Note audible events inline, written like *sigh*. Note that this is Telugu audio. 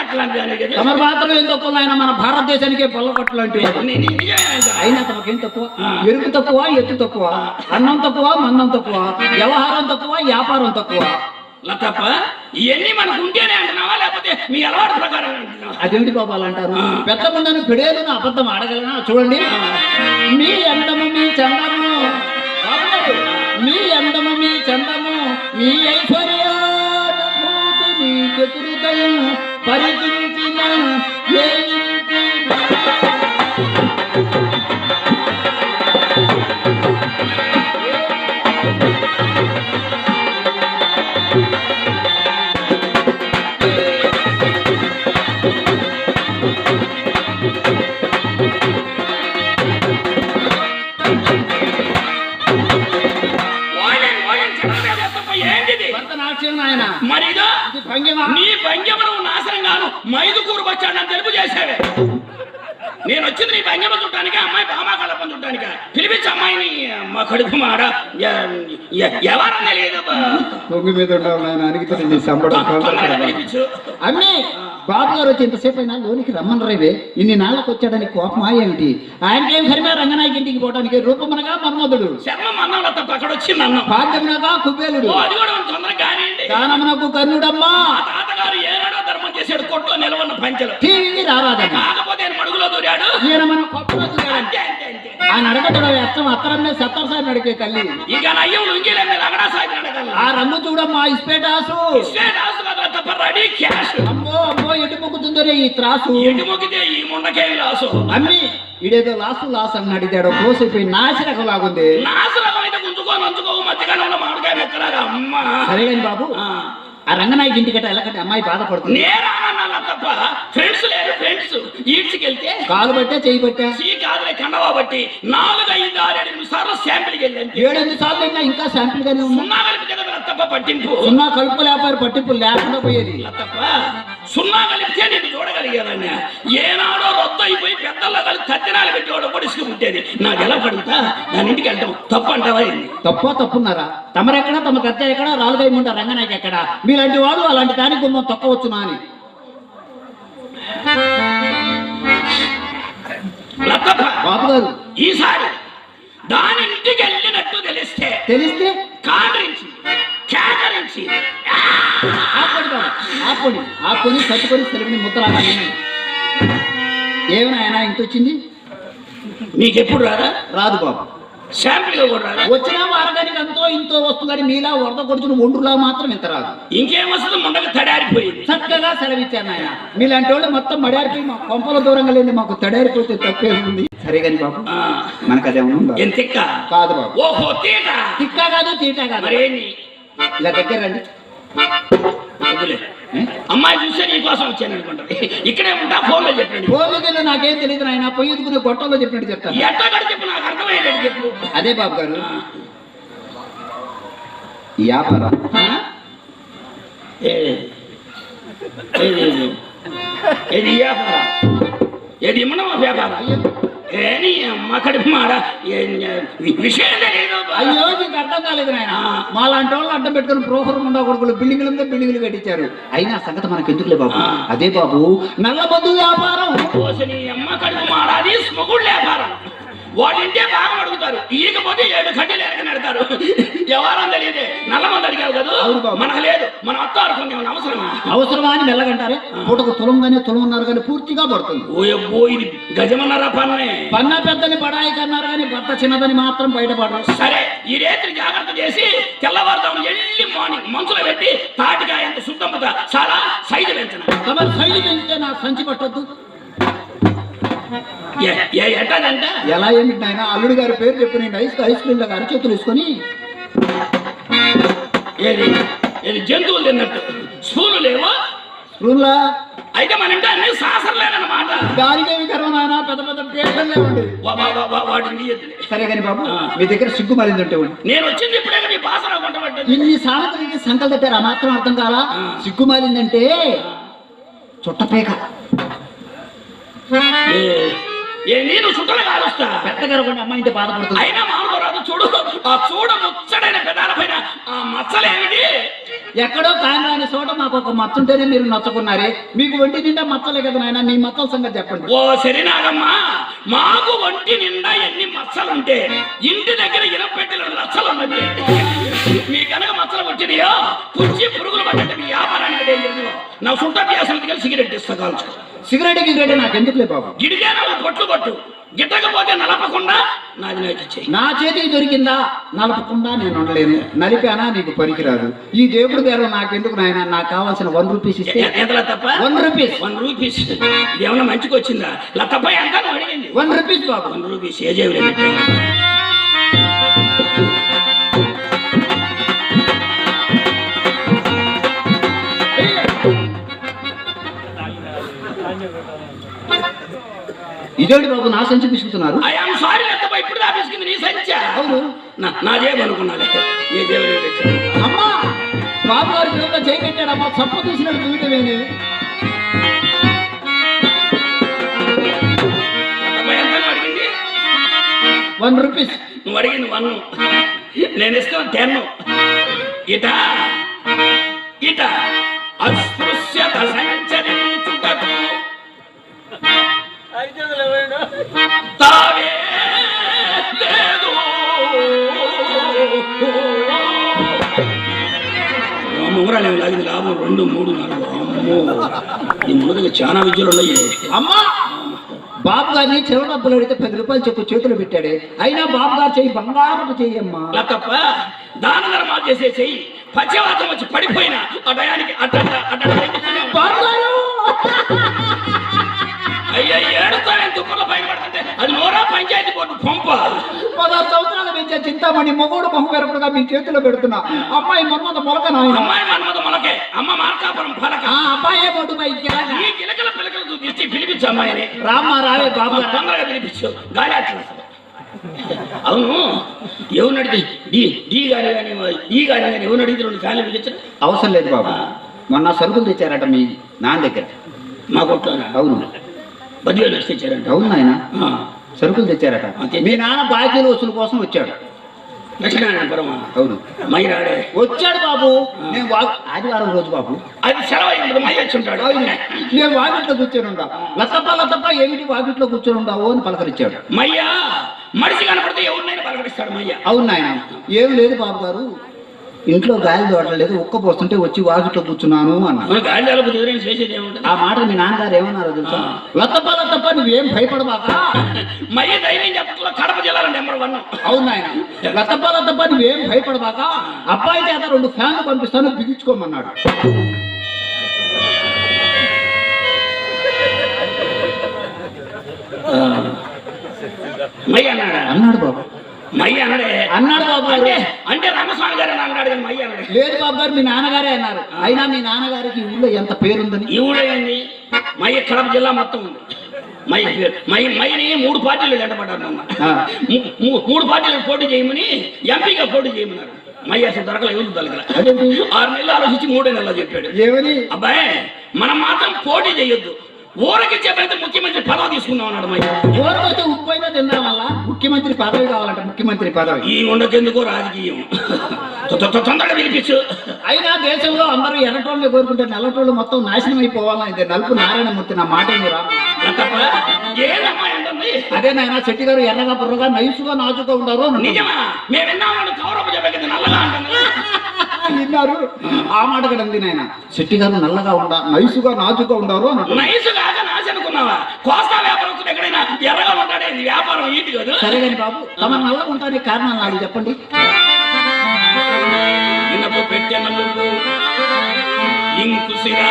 అట్లాంటి దాని కదా తమరు మాత్రం ఏం తక్కువ ఆయన మన భారతదేశానికే ఆయన. అయినా తమకేం తక్కువ? ఎరుకు తక్కువ ఎత్తు తక్కువ? అన్నం తక్కువ మందం తక్కువ? వ్యవహారం తక్కువ వ్యాపారం తక్కువ? లతప్ప ఇవన్నీ మనకు ఉంటేనే అంటున్నావా? లేకపోతే మీ అలవాటు ప్రకారం అదేంటి బాబు అలా అంటారు? పెద్ద ముందని పిడేలను అబద్ధం ఆడగలనా? చూడండి. మీ అందము మీ చందము. మీ అందము మీ చందము మీ ఐశ్వర్యానుభూతి మీ చతురుదయం పరిచించిన ఏ భంగిమ? నీ భంగ్యమును నాశనం గాను మైదుకూరు వచ్చాడని తెలుపు చేసావే. నేను వచ్చింది నీ భంగ్యమ చుట్టానికి అమ్మాయి బామాకలపం చుట్టానికి పిలిపించి అమ్మాయిని మా కడుపు మాడ. ఎవరని తెలియదు. పొంగి మీద పిలిపించు. అమ్మి బాబు గారు వచ్చి ఇంతసేపు అయినా లోనికి రమ్మనరేవే ఇన్ని నాళ్ళకు వచ్చాడని కోపమా ఏమిటి ఆయనకేం సరిమే రంగనాయకి ఇంటికి పోవడానికి రూపమనగా మన్మధుడు. శర్మం అక్కడ వచ్చింది అన్నం భాగ్యమునగా కుబేలుడు. అది కూడా తొందరగా కానివ్వండి దానమునకు కర్ణుడమ్మా. తాతగారు ఏనాడో ధర్మం చేసాడు కొట్టు నిలవన్న పంచలు. టీవీ రారాదమ్మా ఆయన మడుగులో దూరాడు. ఈయన మన అర్థం సత్తర సాయి నడికే తల్లి. ఇంకా నయ్యం లుంగిలే అగడా ఆ రంగు చూడమ్మా ఇస్పేటాసు. స్టేట్ హౌస్ కదా తప్ప రెడీ క్యాష్. అమ్మో అమ్మో ఎటు మొక్కుతుందో రే ఈ త్రాసు? ఎటు మొక్కితే ఈ ముండకే లాసు? అమ్మి ఇడేదో లాసు లాస్ అని అడిగాడు. అయిపోయి నాశనకు లాగుంది నాసురకం అయితే గుంజుకో నంచుకో మధ్యకాలంలో మామిడికాయ మెక్కలాగా అమ్మ. సరే కానీ బాబు ఆ, రంగనాయకి ఇంటికట ఎలాగంటే అమ్మాయి బాధపడుతుంది. నేరానన్నా తప్ప? ఫ్రెండ్స్ లేరు ఫ్రెండ్స్ ఈడ్చుకెళ్తే? కాలు పట్టే చేయి పట్టే? సీ కాదులే కండవా బట్టి నాలుగు ఐదు ఆరు ఎనిమిది సార్లు సార్లు అయినా ఇంకా శాంపిల్ గానే ఉన్నా కలిపితే తప్ప పట్టింపు? కలుపు లేపారు పట్టింపు లేకుండా పోయేది. తప్ప? సున్నా కలిపితే నేను చూడగలిగేదాన్ని ఏనాడో రొద్దు అయిపోయి పెద్దల్లో కలిపి తత్తినాలు పెట్టేవాడు పొడిసుకు పుట్టేది. నాకు ఎలా పడుతా దాని ఇంటికి వెళ్తాం తప్పు అంటావా? తప్ప తప్పున్నారా? తమరెక్కడ? తమ కత్త ఎక్కడ? రాలుగా ముండ రంగనాయకి ఎక్కడ? మీలాంటి వాడు అలాంటి దానికి గుమ్మం తొక్కవచ్చునా అని. బాబు గారు. ఈసారి దాని ఇంటికి వెళ్ళినట్టు తెలిస్తే తెలిస్తే? కాదరించి కేకరించి ఆపండి బాబు ఆపండి. ఆపుకొని కట్టుకొని సెలవుని ముద్దలాగా ఏమైనా ఆయన ఇంత వచ్చింది నీకెప్పుడు రాదా? రాదు బాబు. శాంపిల్ కూడా రాదా? వచ్చినా వారగానికి అంతో ఇంతో వస్తుందని మీలా వరద కొడుచుని ఒండ్రులా మాత్రం ఇంత రాదు. ఇంకేం వస్తుంది? ముండకు తడారిపోయింది. చక్కగా సెలవిచ్చాను ఆయన మీలాంటి వాళ్ళు మొత్తం మడారిపోయి మా కొంపల దూరంగా లేని మాకు తడారిపోతే తప్పే ఉంది. సరే కానీ బాబు మనకు అదేమన్నా ఉందా? కాదు బాబు. ఓహో తీట? తిక్కా కాదు తీటా కాదు. ఇలా దగ్గర రండి? అమ్మాయి చూస్తే నీ కోసం వచ్చాను అనుకుంటది ఇక్కడే ఉంటా ఫోన్లో చెప్పండి పోలికలు నాకేం తెలియదు నాయన పొయ్యిదుకునే గొట్టంలో చెప్పినట్టు చెప్తాను ఎట్లా కడి చెప్పు నాకు అర్థమయ్యేటట్టు చెప్పు అదే బాబు గారు వ్యాపారం ఏది ఏది? ఏది ఈ వ్యాపారం వ్యాపారం మాడ ఏ- విషయం తెలియదు అయ్యో నీకు అర్థం కాలేదు నాయన. మాలాంటి వాళ్ళు అడ్డం పెట్టుకుని ప్రోహరం ఉండా కొడుకులు బిల్డింగ్ల మీద బిల్డింగ్లు కట్టించారు. అయినా సంగతి మనకి ఎందుకులే బాబు. అదే బాబు నల్లబొద్దు వ్యాపారం. కోసని అమ్మ కడుపు మాడాది స్మగుడు వ్యాపారం. వాళ్ళింటే బాగా అడుగుతారు. ఈయకపోతే ఏడు కడ్డీలు ఎరగ నెడతారు. ఎవరని తెలియదే. నల్ల మంది అడిగావు కదా. మనకు లేదు. మన అత్త అనుకుంది ఏమన్నా అవసరమా? అవసరమా అని మెల్లగంటారే? పూటకు తులంగానే తులమన్నారు కానీ పూర్తిగా పడుతుంది. ఓయబ్బో ఇది గజమన్నారా పన్నే? పన్న పెద్దని బడాయి కన్నారు కానీ భర్త చిన్నదని మాత్రం బయటపడరు. సరే ఈ రేత్రి జాగ్రత్త చేసి తెల్లవారుదాం ఎల్లి మార్నింగ్ మనసులో పెట్టి తాటికాయ ఎంత శుద్ధంపత చాలా సైజు పెంచను? శైలి పెంచితే నాకు సంచి పట్టొద్దు. ఎట్టదంటే ఎలా ఏమిటి నాయన? అల్లుడు గారి పేరు చెప్పి నేను ఐస్ ఐస్ క్రీమ్ లాగా అరచేతులు వేసుకొని. ఏది? ఏది జంతువులు తిన్నట్టు? స్పూన్లు లేవు స్పూన్లా? అయితే మన ఇంటి అన్ని సాసర్లేనమాట దానికేమి కర్మ నాయన పెద్ద పెద్ద పేర్లే వాటిని తీయద్దులే. సరే కానీ బాబు. మీ దగ్గర సిగ్గు మారిందంటే ఉండి. నేను వచ్చింది ఇప్పుడే నీ పాసన ఇన్ని సామెతలకి సంకలు తట్టారు ఆ మాత్రం అర్థం కాలా. సిగ్గు మారిందంటే చుట్టపేక. ఏ- నేను చుట్టలు కాలుస్తా పెద్దగా కొన్ని అమ్మాయి ఇంటి బాధపడుతుంది అయినా మామూలు రాదు చూడు. ఆ చూడ ముచ్చడైన పెదాల పైన ఆ మచ్చలేమిటి? ఎక్కడో కాని చోట మాకు ఒక మచ్చ ఉంటేనే మీరు నచ్చుకున్నారే. మీకు ఒంటి నిండా మచ్చలే కదా నాయన మీ మచ్చల సంగతి చెప్పండి. ఓ సరినాగమ్మా మాకు ఒంటి నిండా ఎన్ని మచ్చలుంటే ఇంటి దగ్గర ఇనపెట్టెలు లచ్చలు ఉన్నది మీ కనుక మచ్చలు వచ్చినాయో పుచ్చి పురుగులు మీ వ్యాపారానికి నా సుంట వ్యాసం కలిసి సిగరెట్ ఇస్తా కాల్చు సిగరెట్ గిగరెట్ నాకు ఎందుకులే బాబు? గిడిగా నువ్వు పొట్లు కొట్టు. గిట్టకపోతే నలపకుండా నాది నా చేతికి దొరికిందా? నలపకుండా నేను ఉండలేను. నలిపానా? నీకు పనికిరాదు. ఈ దేవుడి పేరు నాకెందుకు నాయన? నాకు కావాల్సిన వన్ రూపీస్ ఇస్తే తప్ప వన్ రూపీస్. One rupees. ఇదేమన్నా మంచికి వచ్చిందా? లతప్ప ఎంత వన్ రూపీస్ బాబు. వన్ రూపీస్ ఏ జేబులో ఇదేంటి బాబు నా సంచి పిసుకుతున్నారు? ఐఎమ్ సారీ లతప్ప ఇప్పుడు నీ సంచా? అవును. నా? అమ్మా బాబు గారి చప్ప తీసినట్టు చూడటమేనే వన్ రూపీస్. నువ్వు అడిగింది వన్. నేను ఇస్తాను టెన్. ఇట ఇట అస్పృశ్యత సంచరించుటకు ఏమి లాగింది లాభం రెండు మూడు నాలుగు. అమ్మో! ఈ ముందుగా చాలా విద్యలు ఉన్నాయి. అమ్మా! బాబు గారిని చివరి డబ్బులు అడిగితే పది రూపాయలు చెప్పు చేతులు పెట్టాడే. అయినా బాబు గారు చెయ్యి బంగారపు చెయ్యమ్మా. లతప్ప దాన ధర్మాలు చేసే చెయ్యి. పశ్చిమాతం వచ్చి పడిపోయిన ఆ టయానికి అట్ట అట్ట అయ్యా ఏడుతానే తుప్పల అది నోరా పంచాయతీ బోర్డు పంప. పదహారు సంవత్సరాలు పెంచే చింతామణి మొగోడు పెరపడుగా మీ చేతిలో పెడుతున్నా. అమ్మాయి మన్మద మొలక నాయన. అమ్మాయి మన్మద మొలకే అమ్మ మార్కాపురం ఫలక ఆ అబ్బాయే బొడ్డు పై గిలక. ఈ గిలకల పిలకలు తీసి పిలిపించు అమ్మాయిని. రామ్మా రావే బాబు గారు. తొందరగా పిలిపించు గాలి అట్లా అవును. ఎవరు అడిగితే డి డి గారి కానీ ఈ గారి కానీ ఎవరు అడిగితే రెండు ఫ్యాన్లు పిలిపించరు అవసరం లేదు బాబు. మొన్న సరుకులు తెచ్చారట మీ నాన్న దగ్గర. మా కొట్లోనా? అవును. బదిలీలు వచ్చి తెచ్చారంట. అవును నాయన. సరుకులు తెచ్చారట. అంతే. మీ నాన్న బాకీలు వసూలు కోసం వచ్చాడు. లక్ష్మీనారాయణ పరమా. అవును. వచ్చాడు బాబు. నేను వా ఆదివారం రోజు బాబు. అది సెలవు అయింది మై వచ్చి ఉంటాడు అవును. నేను వాకిట్లో కూర్చొని ఉండా లతప్ప లతప్ప ఏమిటి వాకిట్లో కూర్చొని ఉండావు అని పలకరించాడు. మయ్యా మనిషి కనపడితే ఎవరినైనా పలకరిస్తాడు మయ్య. అవును నాయన. ఏం లేదు బాబు గారు. ఇంట్లో గాలి దోడలేదు ఉక్క పోస్తుంటే వచ్చి వాకిట్లో కూర్చున్నాను అన్నా మన గాలి చేసేది ఏముంటుంది? ఆ మాట మీ నాన్నగారు ఏమన్నారు తెలుసా? ఆ. లతప్ప లతప్ప నువ్వేం భయపడబాక *laughs* మయ్య ధైర్యం చెప్పట్లో కడప జిల్లాలో నెంబర్ వన్. అవును నాయన. లతప్ప లతప్ప నువ్వేం భయపడబాక అబ్బాయి చేత రెండు ఫ్యాన్లు పంపిస్తాను బిగించుకోమన్నాడు. అన్నాడు బాబు. మయ్య అన్నాడే. అన్నాడు బాబు. అంటే అంటే రామస్వామి గారు అన్నాడు కానీ మయ్య అన్నాడు. లేదు బాబు గారు మీ నాన్నగారే అన్నారు. అయినా మీ నాన్నగారికి ఈ ఊళ్ళో ఎంత పేరుందని? ఈ ఊడేంది మయ్య కడప జిల్లా మొత్తం ఉంది. మయ్య పేరు. మయ్య మయ్యని మూడు పార్టీలు వెంటబడ్డారు. మూ- మూ- మూడు పార్టీలు పోటీ చేయమని ఎంపీగా పోటీ చేయమన్నారు. మయ్య అసలు దొరకలే ఎవరు దొరకలే అదేంటి? ఆరు నెలలు ఆలోచించి మూడే నెలలు చెప్పాడు. ఏమని? అబ్బాయి మనం మాత్రం పోటీ చేయొద్దు. ఊరకి చెప్పైతే ముఖ్యమంత్రి పదవి తీసుకుందాం అన్నాడు ఓరవైతే ఉప్పు అయినా తినడం వల్ల ముఖ్యమంత్రి పదవి కావాలంట ముఖ్యమంత్రి పదవి. ఈ ఉండకెందుకో రాజకీయం. తొందరగా పిలిపించు అయినా దేశంలో అందరూ ఎర్రటోళ్ళని కోరుకుంటే నల్లటోళ్ళు మొత్తం నాశనం అయిపోవాలని ఇది నలుపు నారాయణమూర్తి నా మాట అదే నాయన శెట్టి గారు ఎర్రగా బుర్రగా నైసుగా నాజుగా ఉండరు. నిజమా? మేము విన్నాము కౌరవ నల్లగా విన్నారు ఆ మాట కూడా ఉంది నాయన. శెట్టి గారు నల్లగా ఉండ నైసుగా నాజుగా ఉండరు అని అన్నారు. నైస్ కాక నాశ అనుకున్నావా? కోస్తా వ్యాపారం ఎక్కడైనా ఎర్రగా ఉంటాడే వ్యాపారం ఈటి కాదు? సరే కానీ బాబు తమ నల్లగా ఉంటానికి కారణాలు నాలుగు చెప్పండి. ఇంకు సిరా.